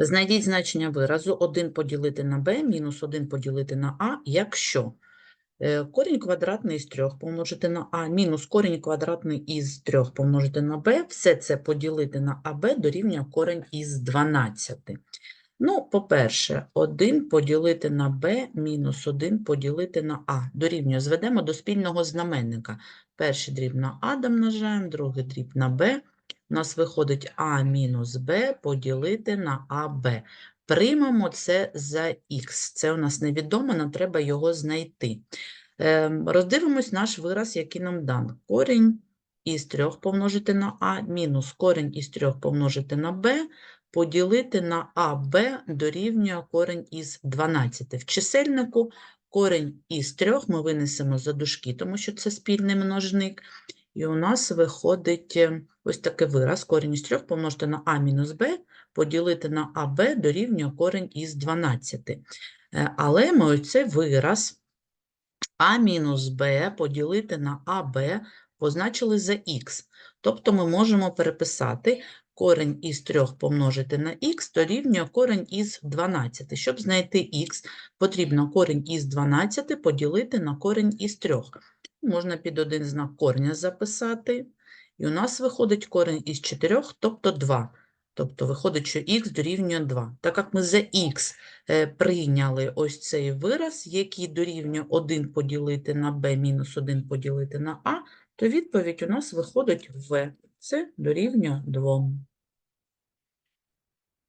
Знайдіть значення виразу 1 поділити на b мінус 1 поділити на а, якщо е, корінь квадратний із 3 помножити на а мінус корінь квадратний із 3 помножити на b, все це поділити на аб дорівнює корінь із 12. Ну, по-перше, 1 поділити на b мінус 1 поділити на а дорівнює. Зведемо до спільного знаменника. Перший дріб на а домножаємо, другий дріб на b. У нас виходить а мінус b поділити на аб. Приймемо це за х. Це у нас невідомо, нам треба його знайти. Ем, Роздивимось наш вираз, який нам дан. Корінь із 3 помножити на а мінус корінь із 3 помножити на b поділити на АБ дорівнює корінь із 12. В чисельнику корінь із 3 ми винесемо за дужки, тому що це спільний множник. І у нас виходить е, ось такий вираз. Корінь із 3 помножити на А мінус Б поділити на АБ дорівнює корінь із 12. Е, Але ми оцей вираз А мінус Б поділити на АБ позначили за х. Тобто ми можемо переписати корень із 3 помножити на х дорівнює корень із 12. Щоб знайти х, потрібно корень із 12 поділити на корень із 3. Можна під один знак кореня записати. І у нас виходить корень із 4, тобто 2. Тобто виходить, що х дорівнює 2. Так як ми за х е, прийняли ось цей вираз, який дорівнює 1 поділити на b мінус 1 поділити на а, то відповідь у нас виходить в. Це дорівнює 2.